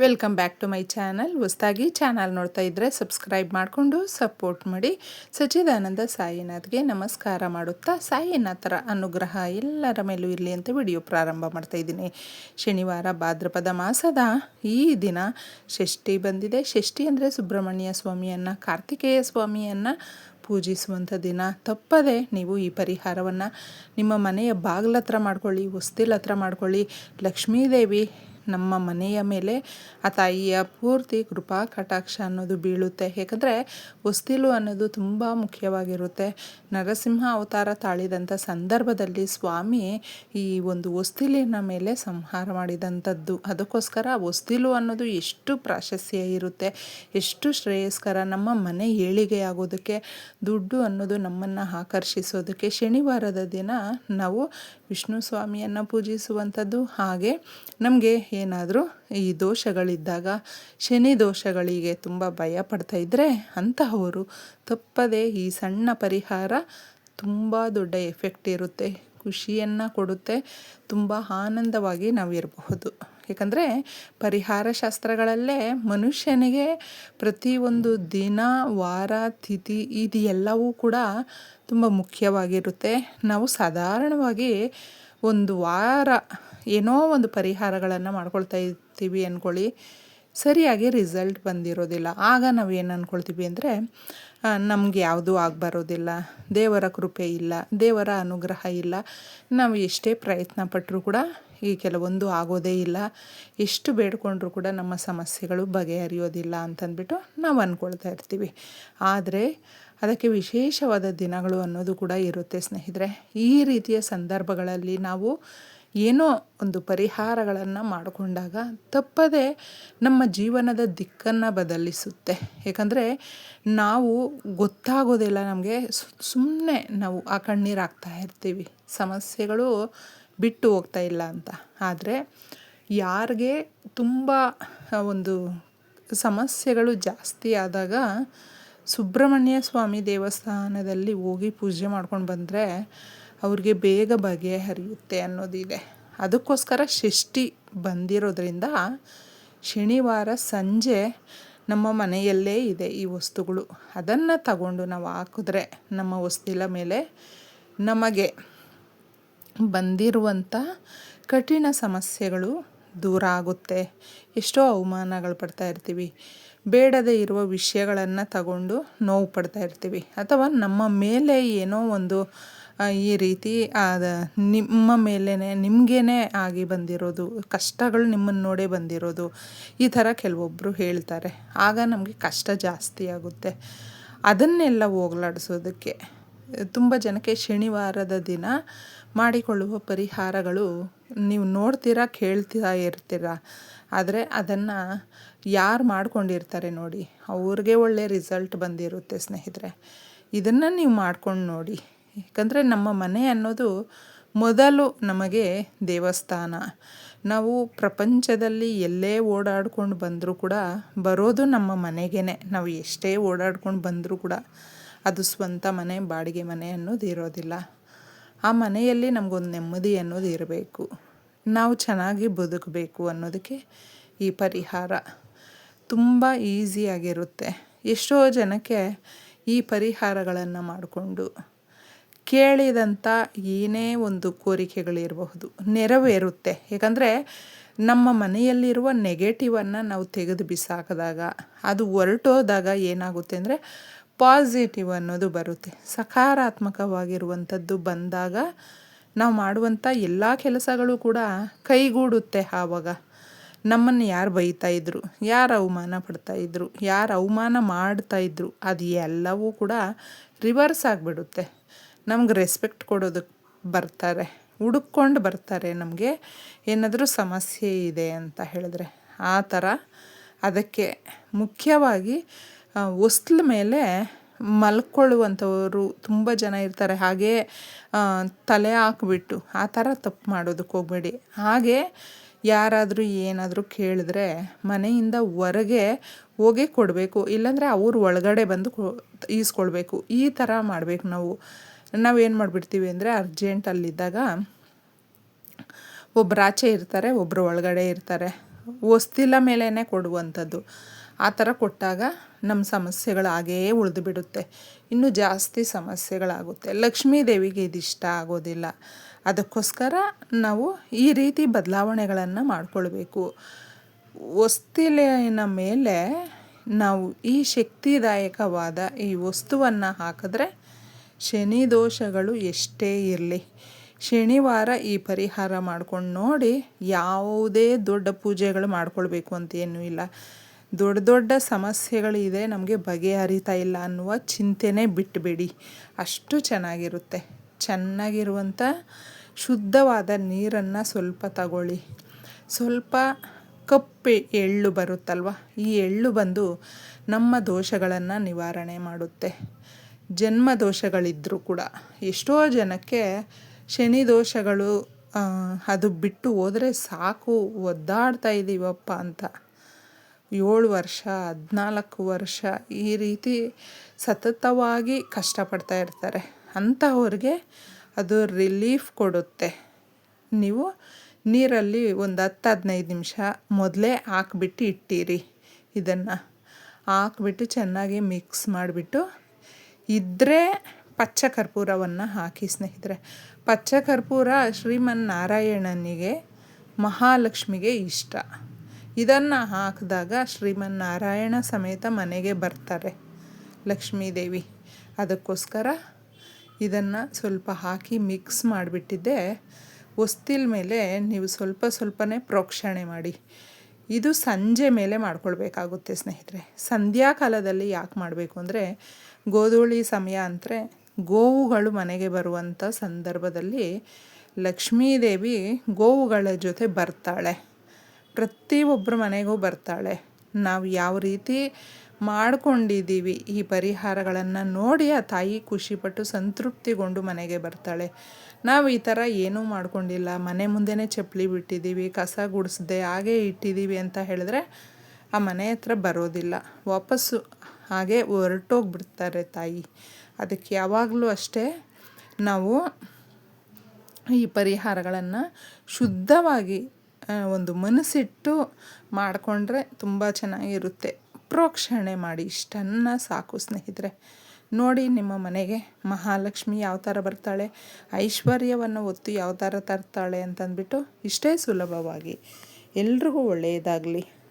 Welcome back to my channel. ಹೊಸ್ದಾಗಿ channel ನೋಡ್ತಾ ಇದ್ದರೆ ಸಬ್ಸ್ಕ್ರೈಬ್ ಮಾಡಿಕೊಂಡು ಸಪೋರ್ಟ್ ಮಾಡಿ. ಸಚ್ಚಿದಾನಂದ ಸಾಯಿನಾಥ್ಗೆ ನಮಸ್ಕಾರ ಮಾಡುತ್ತಾ ಸಾಯಿನಾಥರ ಅನುಗ್ರಹ ಎಲ್ಲರ ಮೇಲೂ ಇರಲಿ ಅಂತ ವಿಡಿಯೋ ಪ್ರಾರಂಭ ಮಾಡ್ತಾ ಇದ್ದೀನಿ. ಶನಿವಾರ ಭಾದ್ರಪದ ಮಾಸದ ಈ ದಿನ ಷಷ್ಠಿ ಬಂದಿದೆ. ಷಷ್ಠಿ ಅಂದರೆ ಸುಬ್ರಹ್ಮಣ್ಯ ಸ್ವಾಮಿಯನ್ನು, ಕಾರ್ತಿಕೇಯ ಸ್ವಾಮಿಯನ್ನು ಪೂಜಿಸುವಂಥ ದಿನ. ತಪ್ಪದೆ ನೀವು ಈ ಪರಿಹಾರವನ್ನು ನಿಮ್ಮ ಮನೆಯ ಬಾಗಿಲ ಹತ್ರ ಮಾಡ್ಕೊಳ್ಳಿ ಹೊಸ್ತಿಲ ಹತ್ರ ಮಾಡ್ಕೊಳ್ಳಿ. ಲಕ್ಷ್ಮೀದೇವಿ ನಮ್ಮ ಮನೆಯ ಮೇಲೆ ಆ ತಾಯಿಯ ಪೂರ್ತಿ ಕೃಪಾ, ಕಟಾಕ್ಷ ಅನ್ನೋದು ಬೀಳುತ್ತೆ. ಏಕೆಂದರೆ ಹೊಸ್ತಿಲು ಅನ್ನೋದು ತುಂಬ ಮುಖ್ಯವಾಗಿರುತ್ತೆ. ನರಸಿಂಹ ಅವತಾರ ತಾಳಿದಂಥ ಸಂದರ್ಭದಲ್ಲಿ ಸ್ವಾಮಿ ಈ ಒಂದು ಹೊಸ್ತಿಲಿನ ಮೇಲೆ ಸಂಹಾರ ಮಾಡಿದಂಥದ್ದು. ಅದಕ್ಕೋಸ್ಕರ ಹೊಸ್ತಿಲು ಅನ್ನೋದು ಎಷ್ಟು ಪ್ರಾಶಸ್ತ್ಯ ಇರುತ್ತೆ, ಎಷ್ಟು ಶ್ರೇಯಸ್ಕರ, ನಮ್ಮ ಮನೆ ಏಳಿಗೆ ಆಗೋದಕ್ಕೆ, ದುಡ್ಡು ಅನ್ನೋದು ನಮ್ಮನ್ನು ಆಕರ್ಷಿಸೋದಕ್ಕೆ ಶನಿವಾರದ ದಿನ ನಾವು ವಿಷ್ಣು ಸ್ವಾಮಿಯನ್ನು ಪೂಜಿಸುವಂಥದ್ದು. ಹಾಗೆ ನಮಗೆ ಏನಾದರೂ ಈ ದೋಷಗಳಿದ್ದಾಗ, ಶನಿ ದೋಷಗಳಿಗೆ ತುಂಬ ಭಯ ಪಡ್ತಾ ಇದ್ದರೆ ಅಂತಹವರು ತಪ್ಪದೇ ಈ ಸಣ್ಣ ಪರಿಹಾರ ತುಂಬ ದೊಡ್ಡ ಎಫೆಕ್ಟ್ ಇರುತ್ತೆ. ಖುಷಿಯನ್ನು ಕೊಡುತ್ತೆ. ತುಂಬ ಆನಂದವಾಗಿ ನಾವು ಇರಬಹುದು ಯಾಕಂದರೆ ಪರಿಹಾರ ಶಾಸ್ತ್ರಗಳಲ್ಲೇ ಮನುಷ್ಯನಿಗೆ ಪ್ರತಿಯೊಂದು ದಿನ, ವಾರ, ತಿಥಿ ಇದು ಎಲ್ಲವೂ ಕೂಡ ತುಂಬ ಮುಖ್ಯವಾಗಿರುತ್ತೆ. ನಾವು ಸಾಧಾರಣವಾಗಿ ಒಂದು ವಾರ ಏನೋ ಒಂದು ಪರಿಹಾರಗಳನ್ನು ಮಾಡ್ಕೊಳ್ತಾ ಇರ್ತೀವಿ ಅಂದ್ಕೊಳ್ಳಿ ಸರಿಯಾಗಿ ರಿಸಲ್ಟ್ ಬಂದಿರೋದಿಲ್ಲ. ಆಗ ನಾವು ಏನು ಅಂದ್ಕೊಳ್ತೀವಿ ಅಂದರೆ ನಮಗೆ ಯಾವುದೂ ಆಗಬರೋದಿಲ್ಲ. ದೇವರ ಕೃಪೆ ಇಲ್ಲ. ದೇವರ ಅನುಗ್ರಹ ಇಲ್ಲ. ನಾವು ಎಷ್ಟೇ ಪ್ರಯತ್ನ ಪಟ್ಟರೂ ಕೂಡ ಈ ಕೆಲವೊಂದು ಆಗೋದೇ ಇಲ್ಲ. ಎಷ್ಟು ಬೇಡ್ಕೊಂಡ್ರೂ ಕೂಡ ನಮ್ಮ ಸಮಸ್ಯೆಗಳು ಬಗೆಹರಿಯೋದಿಲ್ಲ ಅಂತಂದ್ಬಿಟ್ಟು ನಾವು ಅಂದ್ಕೊಳ್ತಾ ಇರ್ತೀವಿ. ಆದರೆ ಅದಕ್ಕೆ ವಿಶೇಷವಾದ ದಿನಗಳು ಅನ್ನೋದು ಕೂಡ ಇರುತ್ತೆ ಸ್ನೇಹಿತರೆ. ಈ ರೀತಿಯ ಸಂದರ್ಭಗಳಲ್ಲಿ ನಾವು ಏನೋ ಒಂದು ಪರಿಹಾರಗಳನ್ನು ಮಾಡಿಕೊಂಡಾಗ ತಪ್ಪದೇ ನಮ್ಮ ಜೀವನದ ದಿಕ್ಕನ್ನು ಬದಲಿಸುತ್ತೆ. ಏಕೆಂದರೆ ನಾವು ಗೊತ್ತಾಗೋದಿಲ್ಲ ನಮಗೆ ಸುಮ್ಮನೆ ನಾವು ಆ ಕಣ್ಣೀರಾಗ್ತಾ ಇರ್ತೀವಿ. ಸಮಸ್ಯೆಗಳು ಬಿಟ್ಟು ಹೋಗ್ತಾ ಇಲ್ಲ ಅಂತ. ಆದರೆ ಯಾರಿಗೆ ತುಂಬ ಒಂದು ಸಮಸ್ಯೆಗಳು ಜಾಸ್ತಿ ಆದಾಗ ಸುಬ್ರಹ್ಮಣ್ಯ ಸ್ವಾಮಿ ದೇವಸ್ಥಾನದಲ್ಲಿ ಹೋಗಿ ಪೂಜೆ ಮಾಡ್ಕೊಂಡು ಬಂದರೆ ಅವ್ರಿಗೆ ಬೇಗ ಬಗೆಹರಿಯುತ್ತೆ ಅನ್ನೋದಿದೆ ಅದಕ್ಕೋಸ್ಕರ ಷಷ್ಠಿ ಬಂದಿರೋದ್ರಿಂದ ಶನಿವಾರ ಸಂಜೆ ನಮ್ಮ ಮನೆಯಲ್ಲೇ ಇದೆ ಈ ವಸ್ತುಗಳು. ಅದನ್ನು ತಗೊಂಡು ನಾವು ಹಾಕಿದ್ರೆ ನಮ್ಮ ವಸ್ತಿಲ ಮೇಲೆ ನಮಗೆ ಬಂದಿರುವಂಥ ಕಠಿಣ ಸಮಸ್ಯೆಗಳು ದೂರ ಆಗುತ್ತೆ. ಎಷ್ಟೋ ಅವಮಾನಗಳು ಪಡ್ತಾ ಇರ್ತೀವಿ. ಬೇಡದೇ ಇರುವ ವಿಷಯಗಳನ್ನು ತಗೊಂಡು ನೋವು ಪಡ್ತಾ ಇರ್ತೀವಿ. ಅಥವಾ ನಮ್ಮ ಮೇಲೆ ಏನೋ ಒಂದು ಈ ರೀತಿ ಆದ ನಿಮ್ಮ ಮೇಲೇ ನಿಮಗೇನೆ ಆಗಿ ಬಂದಿರೋದು, ಕಷ್ಟಗಳು ನಿಮ್ಮನ್ನು ನೋಡೇ ಬಂದಿರೋದು, ಈ ಥರ ಕೆಲವೊಬ್ಬರು ಹೇಳ್ತಾರೆ. ಆಗ ನಮಗೆ ಕಷ್ಟ ಜಾಸ್ತಿ ಆಗುತ್ತೆ. ಅದನ್ನೆಲ್ಲ ಹೋಗ್ಲಾಡಿಸೋದಕ್ಕೆ ತುಂಬ ಜನಕ್ಕೆ ಶನಿವಾರದ ದಿನ ಮಾಡಿಕೊಳ್ಳುವ ಪರಿಹಾರಗಳು ನೀವು ನೋಡ್ತೀರಾ, ಕೇಳ್ತಾ ಇರ್ತೀರ ಆದರೆ ಅದನ್ನು ಯಾರು ಮಾಡ್ಕೊಂಡಿರ್ತಾರೆ ನೋಡಿ, ಅವ್ರಿಗೆ ಒಳ್ಳೆ ರಿಸಲ್ಟ್ ಬಂದಿರುತ್ತೆ ಸ್ನೇಹಿತರೆ. ಇದನ್ನು ನೀವು ಮಾಡ್ಕೊಂಡು ನೋಡಿ. ಯಾಕಂದರೆ ನಮ್ಮ ಮನೆ ಅನ್ನೋದು ಮೊದಲು ನಮಗೆ ದೇವಸ್ಥಾನ. ನಾವು ಪ್ರಪಂಚದಲ್ಲಿ ಎಲ್ಲೇ ಓಡಾಡ್ಕೊಂಡು ಬಂದರೂ ಕೂಡ ಬರೋದು ನಮ್ಮ ಮನೆಗೇ ನಾವು ಎಷ್ಟೇ ಓಡಾಡ್ಕೊಂಡು ಬಂದರೂ ಕೂಡ ಅದು ಸ್ವಂತ ಮನೆ, ಬಾಡಿಗೆ ಮನೆ ಅನ್ನೋದು ಇರೋದಿಲ್ಲ. ಆ ಮನೆಯಲ್ಲಿ ನಮಗೊಂದು ನೆಮ್ಮದಿ ಅನ್ನೋದು ಇರಬೇಕು. ನಾವು ಚೆನ್ನಾಗಿ ಬದುಕಬೇಕು ಅನ್ನೋದಕ್ಕೆ ಈ ಪರಿಹಾರ ತುಂಬ ಈಸಿಯಾಗಿರುತ್ತೆ. ಎಷ್ಟೋ ಜನಕ್ಕೆ ಈ ಪರಿಹಾರಗಳನ್ನು ಮಾಡಿಕೊಂಡು ಕೇಳಿದಂಥ ಏನೇ ಒಂದು ಕೋರಿಕೆಗಳಿರಬಹುದು ನೆರವೇರುತ್ತೆ. ಯಾಕಂದರೆ ನಮ್ಮ ಮನೆಯಲ್ಲಿರುವ ನೆಗೆಟಿವನ್ನು ನಾವು ತೆಗೆದು ಬಿಸಾಕಿದಾಗ, ಅದು ಹೊರಟೋದಾಗ ಏನಾಗುತ್ತೆ ಅಂದರೆ ಪಾಸಿಟಿವ್ ಅನ್ನೋದು ಬರುತ್ತೆ. ಸಕಾರಾತ್ಮಕವಾಗಿರುವಂಥದ್ದು ಬಂದಾಗ ನಾವು ಮಾಡುವಂಥ ಎಲ್ಲ ಕೆಲಸಗಳು ಕೂಡ ಕೈಗೂಡುತ್ತೆ ಆವಾಗ. ನಮ್ಮನ್ನು ಯಾರು ಬೈತಾಯಿದ್ರು ಯಾರು ಅವಮಾನ ಪಡ್ತಾಯಿದ್ರು ಯಾರು ಅವಮಾನ ಮಾಡ್ತಾಯಿದ್ರು ಅದು ಎಲ್ಲವೂ ಕೂಡ ರಿವರ್ಸ್ ಆಗಿಬಿಡುತ್ತೆ. ನಮ್ಗೆ ರೆಸ್ಪೆಕ್ಟ್ ಕೊಡೋದಕ್ಕೆ ಬರ್ತಾರೆ ಹುಡುಕೊಂಡು ಬರ್ತಾರೆ ನಮಗೆ. ಏನಾದರೂ ಸಮಸ್ಯೆ ಇದೆ ಅಂತ ಹೇಳಿದ್ರೆ ಆ ಥರ ಅದಕ್ಕೆ ಮುಖ್ಯವಾಗಿ ಹೊಸ್ಲ ಮೇಲೆ ಮಲ್ಕೊಳ್ಳುವಂಥವರು ತುಂಬ ಜನ ಇರ್ತಾರೆ. ಹಾಗೇ ತಲೆ ಹಾಕ್ಬಿಟ್ಟು ಆ ಥರ ತಪ್ಪು ಮಾಡೋದಕ್ಕೆ ಹೋಗಬೇಡಿ. ಹಾಗೆ, ಯಾರಾದರೂ ಏನಾದರೂ ಕೇಳಿದ್ರೆ ಮನೆಯಿಂದ ಹೊರಗೆ ಹೋಗೇ ಕೊಡಬೇಕು. ಇಲ್ಲಾಂದರೆ ಅವ್ರು ಒಳಗಡೆ ಬಂದು ಕೊ, ಈಸ್ಕೊಳ್ಬೇಕು. ಈ ಥರ ಮಾಡಬೇಕು ನಾವು. ನಾವೇನು ಮಾಡಿಬಿಡ್ತೀವಿ ಅಂದರೆ ಅರ್ಜೆಂಟಲ್ಲಿದ್ದಾಗ ಒಬ್ರು ಆಚೆ ಇರ್ತಾರೆ ಒಬ್ಬರು ಒಳಗಡೆ ಇರ್ತಾರೆ. ಹೊಸ್ತಿಲ ಮೇಲೇ ಕೊಡುವಂಥದ್ದು. ಆ ಥರ ಕೊಟ್ಟಾಗ ನಮ್ಮ ಸಮಸ್ಯೆಗಳು ಹಾಗೇ ಉಳಿದು ಬಿಡುತ್ತೆ ಇನ್ನೂ ಜಾಸ್ತಿ ಸಮಸ್ಯೆಗಳಾಗುತ್ತೆ. ಲಕ್ಷ್ಮೀ ದೇವಿಗೆ ಇದಿಷ್ಟ ಆಗೋದಿಲ್ಲ. ಅದಕ್ಕೋಸ್ಕರ ನಾವು ಈ ರೀತಿ ಬದಲಾವಣೆಗಳನ್ನು ಮಾಡಿಕೊಳ್ಬೇಕು. ವಸ್ತಿಲಿನ ಮೇಲೆ ನಾವು ಈ ಶಕ್ತಿದಾಯಕವಾದ ಈ ವಸ್ತುವನ್ನು ಹಾಕಿದ್ರೆ ಶನಿ ದೋಷಗಳು ಎಷ್ಟೇ ಇರಲಿ. ಶನಿವಾರ ಈ ಪರಿಹಾರ ಮಾಡ್ಕೊಂಡು ನೋಡಿ ಯಾವುದೇ ದೊಡ್ಡ ಪೂಜೆಗಳು ಮಾಡ್ಕೊಳ್ಬೇಕು ಅಂತ ಏನೂ ಇಲ್ಲ. ದೊಡ್ಡ ದೊಡ್ಡ ಸಮಸ್ಯೆಗಳಿದೆ ನಮಗೆ ಬಗೆಹರಿತಾ ಇಲ್ಲ ಅನ್ನುವ ಚಿಂತೆನೇ ಬಿಟ್ಟುಬಿಡಿ ಅಷ್ಟು ಚೆನ್ನಾಗಿರುತ್ತೆ. ಚೆನ್ನಾಗಿರುವಂಥ ಶುದ್ಧವಾದ ನೀರನ್ನು ಸ್ವಲ್ಪ ತಗೊಳ್ಳಿ. ಸ್ವಲ್ಪ ಕಪ್ಪೆ ಎಳ್ಳು ಬರುತ್ತಲ್ವ? ಈ ಎಳ್ಳು ಬಂದು ನಮ್ಮ ದೋಷಗಳನ್ನು ನಿವಾರಣೆ ಮಾಡುತ್ತೆ. ಜನ್ಮ ದೋಷಗಳಿದ್ದರೂ ಕೂಡ. ಎಷ್ಟೋ ಜನಕ್ಕೆ ಶನಿ ದೋಷಗಳು ಅದು ಬಿಟ್ಟು ಹೋದರೆ ಸಾಕು, ಒದ್ದಾಡ್ತಾ ಇದ್ದೀವಪ್ಪ ಅಂತ. ಏಳು ವರ್ಷ, ಹದಿನಾಲ್ಕು ವರ್ಷ ಈ ರೀತಿ ಸತತವಾಗಿ ಕಷ್ಟಪಡ್ತಾ ಇರ್ತಾರೆ. ಅಂಥವ್ರಿಗೆ ಅದು ರಿಲೀಫ್ ಕೊಡುತ್ತೆ. ನೀವು ನೀರಲ್ಲಿ ಒಂದು ಹತ್ತು, ಹದಿನೈದು ನಿಮಿಷ ಮೊದಲೇ ಹಾಕ್ಬಿಟ್ಟು ಇಟ್ಟಿರಿ. ಇದನ್ನು ಹಾಕ್ಬಿಟ್ಟು ಚೆನ್ನಾಗಿ ಮಿಕ್ಸ್ ಮಾಡಿಬಿಟ್ಟು ಇದ್ದರೆ ಪಚ್ಚ ಕರ್ಪೂರವನ್ನು ಹಾಕಿ ಸ್ನೇಹಿತರೆ. ಪಚ್ಚ ಕರ್ಪೂರ ಶ್ರೀಮನ್ನಾರಾಯಣನಿಗೆ, ಮಹಾಲಕ್ಷ್ಮಿಗೆ ಇಷ್ಟ. ಇದನ್ನು ಹಾಕಿದಾಗ ಶ್ರೀಮನ್ನಾರಾಯಣ ಸಮೇತ ಮನೆಗೆ ಬರ್ತಾರೆ ಲಕ್ಷ್ಮೀದೇವಿ. ಅದಕ್ಕೋಸ್ಕರ ಇದನ್ನು ಸ್ವಲ್ಪ ಹಾಕಿ ಮಿಕ್ಸ್ ಮಾಡಿಬಿಟ್ಟಿದ್ದೆ. ಹೊಸ್ತಿಲ್ ಮೇಲೆ ನೀವು ಸ್ವಲ್ಪ ಸ್ವಲ್ಪನೇ ಪ್ರೋಕ್ಷಣೆ ಮಾಡಿ. ಇದು ಸಂಜೆ ಮೇಲೆ ಮಾಡ್ಕೊಳ್ಬೇಕಾಗುತ್ತೆ ಸ್ನೇಹಿತರೆ. ಸಂಧ್ಯಾಕಾಲದಲ್ಲಿ ಯಾಕೆ ಮಾಡಬೇಕು ಅಂದರೆ ಗೋಧೂಳಿ ಸಮಯ ಅಂದರೆ ಗೋವುಗಳು ಮನೆಗೆ ಬರುವಂಥ ಸಂದರ್ಭದಲ್ಲಿ ಲಕ್ಷ್ಮೀದೇವಿ ಗೋವುಗಳ ಜೊತೆ ಬರ್ತಾಳೆ. ಪ್ರತಿಯೊಬ್ಬರ ಮನೆಗೂ ಬರ್ತಾಳೆ. ನಾವು ಯಾವ ರೀತಿ ಮಾಡಿಕೊಂಡಿದ್ದೀವಿ ಈ ಪರಿಹಾರಗಳನ್ನು ನೋಡಿ ಆ ತಾಯಿ ಖುಷಿಪಟ್ಟು ಸಂತೃಪ್ತಿಗೊಂಡು ಮನೆಗೆ ಬರ್ತಾಳೆ. ನಾವು ಈ ಥರ ಏನೂ ಮಾಡ್ಕೊಂಡಿಲ್ಲ. ಮನೆ ಮುಂದೆನೇ ಚಪ್ಪಲಿ ಬಿಟ್ಟಿದ್ದೀವಿ, ಕಸ ಗುಡಿಸ್ದೆ, ಹಾಗೆ ಇಟ್ಟಿದ್ದೀವಿ ಅಂತ ಹೇಳಿದ್ರೆ ಆ ಮನೆ ಹತ್ರ ಬರೋದಿಲ್ಲ. ವಾಪಸ್ಸು ಹಾಗೆ ಹೊರಟೋಗ್ಬಿಡ್ತಾರೆ ತಾಯಿ. ಅದಕ್ಕೆ ಯಾವಾಗಲೂ ಅಷ್ಟೇ ನಾವು ಈ ಪರಿಹಾರಗಳನ್ನು ಶುದ್ಧವಾಗಿ ಒಂದು ಮನಸ್ಸಿಟ್ಟು ಮಾಡಿಕೊಂಡ್ರೆ ತುಂಬ ಚೆನ್ನಾಗಿರುತ್ತೆ. ಪ್ರೋಕ್ಷಣೆ ಮಾಡಿ, ಇಷ್ಟನ್ನ ಸಾಕು ಸ್ನೇಹಿತರೆ. ನೋಡಿ, ನಿಮ್ಮ ಮನೆಗೆ ಮಹಾಲಕ್ಷ್ಮಿ ಯಾವ ಥರ ಬರ್ತಾಳೆ, ಐಶ್ವರ್ಯವನ್ನು ಒತ್ತು ಯಾವ ಥರ ತರ್ತಾಳೆ ಅಂತಂದ್ಬಿಟ್ಟು ಇಷ್ಟೇ ಸುಲಭವಾಗಿ ಎಲ್ರಿಗೂ ಒಳ್ಳೆಯದಾಗಲಿ.